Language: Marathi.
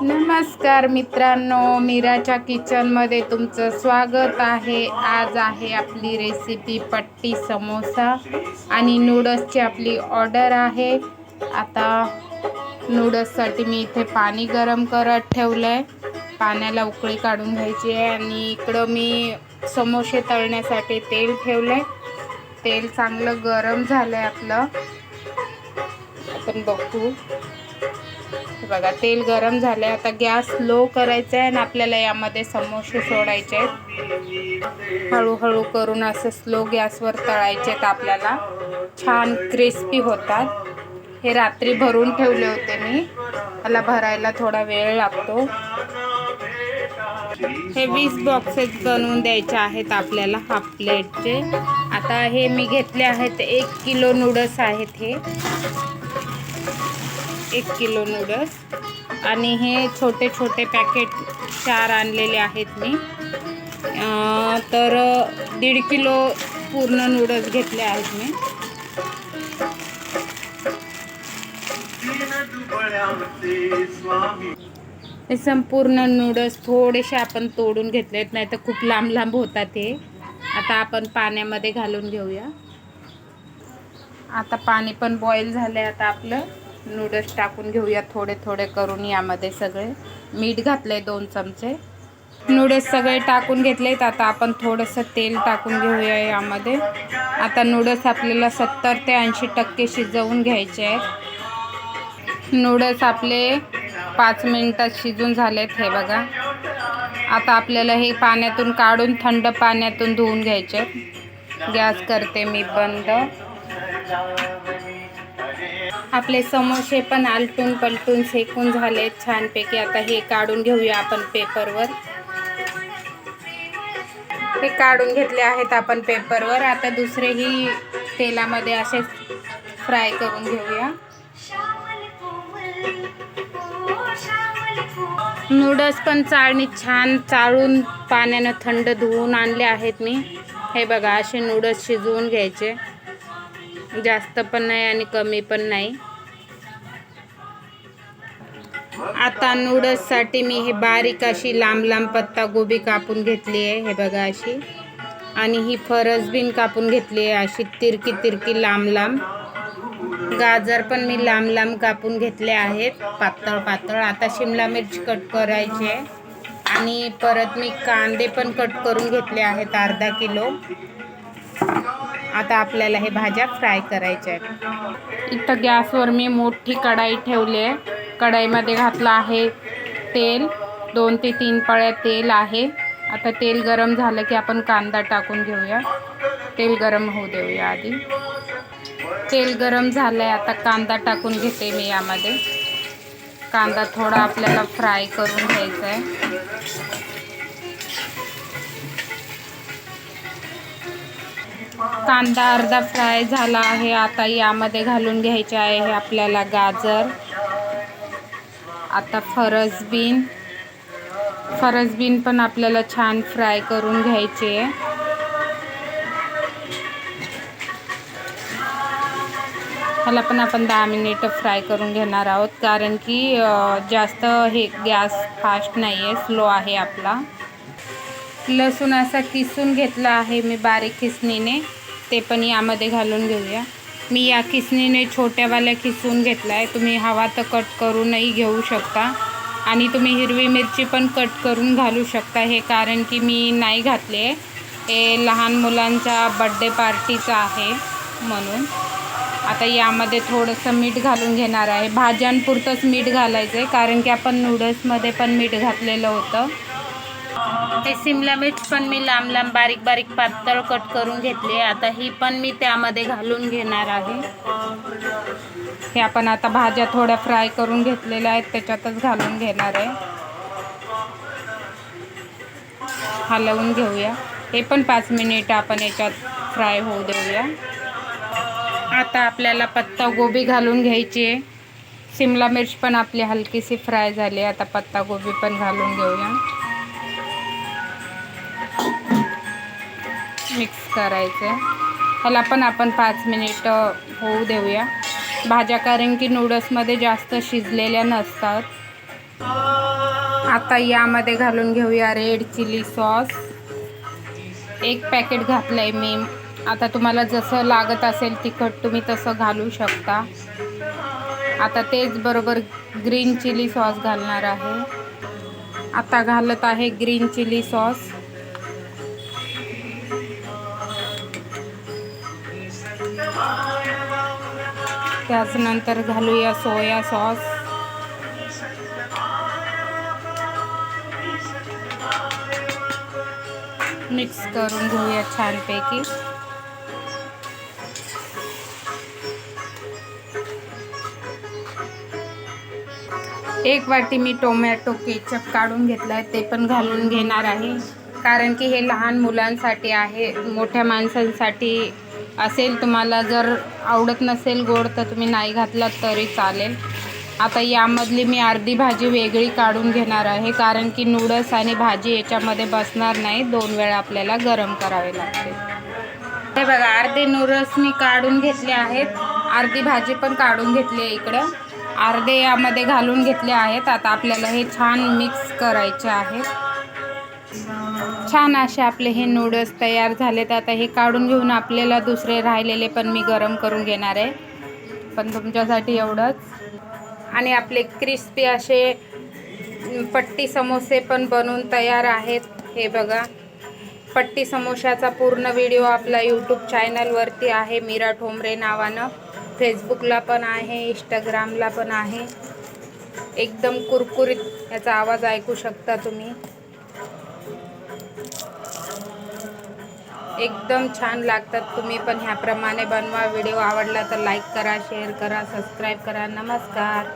नमस्कार मित्रांनो मीराच्या किचनमध्ये तुमचं स्वागत आहे. आज आहे आपली रेसिपी पट्टी समोसा आणि नूडल्सची आपली ऑर्डर आहे. आता नूडल्ससाठी मी इथे पाणी गरम करत ठेवलं आहे पाण्याला उकळी काढून घ्यायची आहे आणि इकडं मी समोसे तळण्यासाठी तेल ठेवलं आहे तेल चांगलं गरम झालं आहे आपलं. आपण बघू. बघा तेल गरम झालं आहे आता गॅस लो करायचा आहे आणि आपल्याला यामध्ये समोसे सोडायचे आहेत. हळूहळू करून असं स्लो गॅसवर तळायचे आहेत आपल्याला. छान क्रिस्पी होतात. हे रात्री भरून ठेवले होते मी. मला भरायला थोडा वेळ लागतो. हे वीस बॉक्सेस बनवून द्यायचे आहेत आपल्याला हाफ प्लेटचे. आता हे मी घेतले आहेत. एक किलो नूडल्स आहेत हे. एक किलो नूडल्स. आणि हे छोटे छोटे पॅकेट चार आणलेले आहेत मी. तर दीड किलो पूर्ण नूडल्स घेतले आहेत मी. हे संपूर्ण नूडल्स थोडेसे आपण तोडून घेतलेत नाही तर खूप लांब लांब होतात हे. आता आपण पाण्यामध्ये घालून घेऊया. आता पाणी पण बॉईल झालं आहे आता आपलं. नूडल्स टाकून घेऊया थोडे थोडे करून यामध्ये सगळे. मीठ घातलं आहे दोन चमचे. नूडल्स सगळे टाकून घेतलेत. आता आपण थोडंसं तेल टाकून घेऊया यामध्ये. आता नूडल्स आपल्याला सत्तर ते ऐंशी टक्के शिजवून घ्यायचे आहेत. नूडल्स आपले पाच मिनटात शिजून झालेत हे बघा. आता आपल्याला हे पाण्यातून काढून थंड पाण्यातून धुवून घ्यायचे गॅस करते मी बंद. आपले समोसे पण आलटून पलटून सेकून झाले छानपैकी. आता हे काढून घेऊया आपण पेपरवर. हे काढून घेतले आहेत आपण पेपरवर. आता दुसरेही तेलामध्ये असे फ्राय करून घेऊया. नूडल्स पण चाळणीत छान चाळून पाण्यानं थंड धुवून आणले आहेत मी. हे बघा असे नूडल्स शिजवून घ्यायचे. जास्त पण नाही आणि कमी पण नाही. आता नूडल्ससाठी मी हे बारीक अशी लांब लांब पत्ता गोबी कापून घेतली आहे हे बघा अशी. आणि ही फरसबीन कापून घेतली आहे अशी तिरकी तिरकी लांब लांब. गाजर पण मी लांब लांब कापून घेतले आहेत पातळ पातळ. आता शिमला मिरची कट करायची आहे. आणि परत मी कांदे पण कट करून घेतले आहेत अर्धा किलो. आता आपल्याला हे भाज्या फ्राय करायच्या आहेत. इथं गॅसवर मी मोठी कढाई ठेवली आहे. कढाईमध्ये घातलं आहे तेल. दोन ते तीन पळ्या तेल आहे. आता तेल गरम झालं की आपण कांदा टाकून घेऊया. तेल गरम होऊ देऊया आधी. तेल गरम झालं आहे आता कांदा टाकून घेते मी यामध्ये. कांदा थोडा आपल्याला फ्राय करून घ्यायचा आहे. कांदा अर्धा फ्राय झाला आहे. आता यामध्ये घालून घ्यायचे आहे आपल्याला गाजर आता फरसबीन फरसबीन पण आपल्याला छान फ्राय करून घ्यायची. आहे ह्याला पण आपण दहा मिनिटं फ्राय करून घेणार आहोत. कारण की जास्त हे गॅस फास्ट नाही आहे स्लो आहे आपला. लसूण असा किसून घेतला आहे मी बारीक किसणीने. ते पण यामध्ये घालून घेऊया. मी या किसणीने छोट्यावाल्या किसून घेतला आहे तुम्ही हवा तर कट करूनही घेऊ शकता. आणि तुम्ही हिरवी मिरची पण कट करून घालू शकता. हे कारण की मी नाही घातले हे लहान मुलांच्या बड्डे पार्टीचं आहे म्हणून. आता यामध्ये थोडंसं मीठ घालून घेणार आहे. भाज्यांपुरतंच मीठ घालायचं आहे कारण की आपण नूडल्समध्ये पण मीठ घातलेलं होतं. हे सिमला मिर्च पण मी लांब लांब बारीक बारीक पातळ कट करून घेतली. आता ही पण मी त्यामध्ये घालून घेणार आहे. हे आपण आता भाज्या थोड्या फ्राय करून घेतलेल्या आहेत त्याच्यातच घालून घेणार आहे. हलवून घेऊया. हे पण पाच मिनिट आपण याच्यात फ्राय होऊ देऊया. आता आपल्याला पत्ता गोबी घालून घ्यायची आहे. सिमला मिर्च पण आपली हलकीशी फ्राय झाली आता पत्ता गोबी पण घालून घेऊया. मिक्स करायचं. ह्याला पण आपण पाच मिनिट होऊ देऊया. भाज्या कारण की नूडल्समध्ये जास्त शिजलेल्या नसतात. आता यामध्ये घालून घेऊया रेड चिली सॉस. एक पॅकेट घातलं आहे मी. आता तुम्हाला जसं लागत असेल तिखट तुम्ही तसं घालू शकता. आता तेच बरोबर ग्रीन चिली सॉस घालणार आहे. आता घालत आहे ग्रीन चिली सॉस. त्याचनंतर घालूया सोया सॉस. मिक्स करून घेऊया छानपैकी. एक वाटी मी टोमॅटो केचप काढून घेतला आहे ते पण घालून घेणार आहे. कारण की हे लहान मुलांसाठी आहे मोठ्या माणसांसाठी असेल तुम्हाला जर आवडत नसेल गोड तर तुम्ही नाही घातलात तरी चालेल. आता यामधली मी अर्धी भाजी वेगळी काढून घेणार आहे कारण की नूडल्स आणि भाजी याच्यामध्ये बसणार नाही. दोन वेळा आपल्याला गरम करावे लागते. हे बघा अर्धे नूडल्स मी काढून घेतले आहेत. अर्धी भाजी पण काढून घेतली आहे इकडं. अर्धे यामध्ये घालून घेतले आहेत. आता आपल्याला हे छान मिक्स करायचे आहेत छान असे आपले हे नूडल्स तयार झालेत. आता हे काढून घेऊन आपल्याला दुसरे राहिलेले पण मी गरम करून घेणार आहे. पण तुमच्यासाठी एवढंच. आणि आपले क्रिस्पी असे पट्टी समोसे पण बनवून तयार आहेत. हे बघा. पट्टी समोशाचा पूर्ण व्हिडिओ आपला यूट्यूब चॅनलवरती आहे. मीरा ठोंबरे नावानं. फेसबुकला पण आहे इंस्टाग्रामला पण आहे. एकदम कुरकुरीत याचा आवाज ऐकू शकता तुम्ही. एकदम छान लागतात. तुम्ही पण ह्याप्रमाणे बनवा. व्हिडिओ आवडला तर लाईक करा शेअर करा सबस्क्राईब करा. नमस्कार.